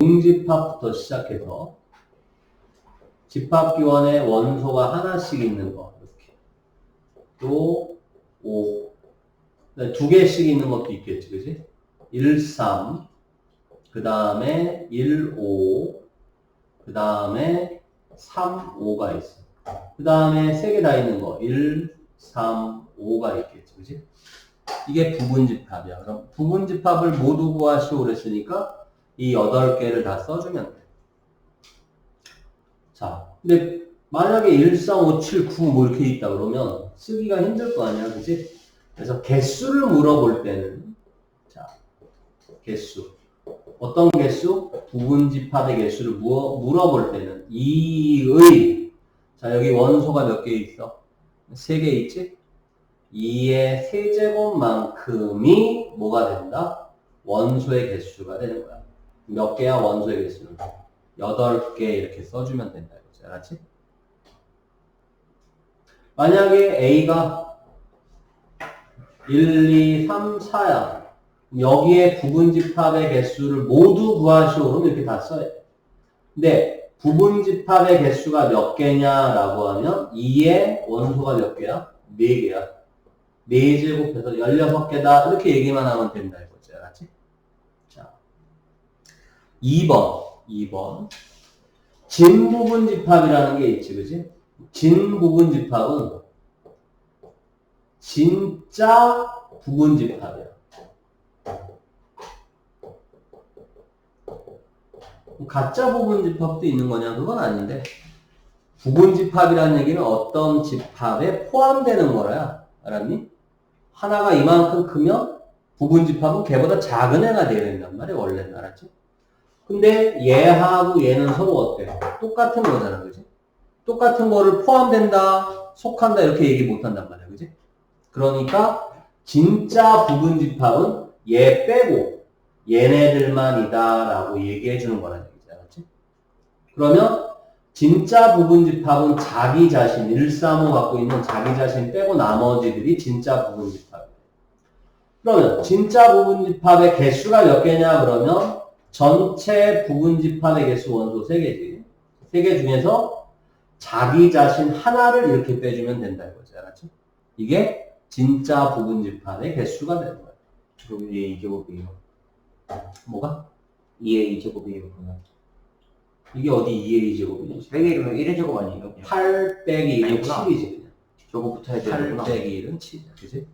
공집합부터 시작해서 집합기원에 원소가 하나씩 있는 거 이렇게 또 5. 두 개씩 있는 것도 있겠지, 그지? 1, 3. 그 다음에 1, 5. 그 다음에 3, 5가 있어. 그 다음에 세 개 다 있는 거. 1, 3, 5가 있겠지, 그지? 이게 부분집합이야. 그럼 부분집합을 모두 구하시오 그랬으니까 이 8개를 다 써주면 돼. 자, 근데 만약에 1, 3, 5, 7, 9 뭐 이렇게 있다 그러면 쓰기가 힘들 거 아니야, 그지? 그래서 개수를 물어볼 때는 자, 개수. 어떤 개수? 부분집합의 개수를 물어, 물어볼 때는 2의 자, 여기 원소가 몇 개 있어? 3개 있지? 2의 세제곱만큼이 뭐가 된다? 원소의 개수가 되는 거야. 몇 개야 원소의 개수는? 8개 이렇게 써주면 된다. 이거지. 알았지? 만약에 A가 1, 2, 3, 4야. 여기에 부분집합의 개수를 모두 구하시오. 그러면 이렇게 다 돼. 근데 부분집합의 개수가 몇 개냐라고 하면 2의 원소가 몇 개야? 4개야. 4제곱해서 16개다. 이렇게 얘기만 하면 된다. 이거지. 알았지? 자. 2번. 2번. 진 부분 집합이라는 게 있지. 그지? 진 부분 집합은 진짜 부분 집합이야. 가짜 부분 집합도 있는 거냐? 그건 아닌데. 부분 집합이라는 얘기는 어떤 집합에 포함되는 거라야. 알았니? 하나가 이만큼 크면 부분 집합은 걔보다 작은 애가 돼야 된단 말이야. 원래는. 알았지? 근데 얘하고 얘는 서로 어때? 똑같은 거잖아. 그지? 똑같은 거를 포함된다, 속한다, 이렇게 얘기 못 한단 말이야. 그지? 그러니까, 진짜 부분 집합은 얘 빼고 얘네들만이다라고 얘기해 주는 거라는 얘기지. 알았지? 그러면, 진짜 부분 집합은 자기 자신, 135 갖고 있는 자기 자신 빼고 나머지들이 진짜 부분 집합이에요. 그러면, 진짜 부분 집합의 개수가 몇 개냐, 그러면, 전체 부분집합의 개수 원소 3개지. 3개 중에서 자기 자신 하나를 이렇게 빼주면 된다 이거지. 알았지? 이게 진짜 부분집합의 개수가 되는 거야. 그럼 얘 2제곱이에요. 뭐가? 2의 2제곱이에요. 그러면. 이게 어디 2의 2제곱이지? 3개 이러면 1의 제곱 아니에요? 8 빼기 1은 아니구나. 7이지. 그냥. 저거 붙어야 8 되는구나. 빼기 1은 7이야. 그지?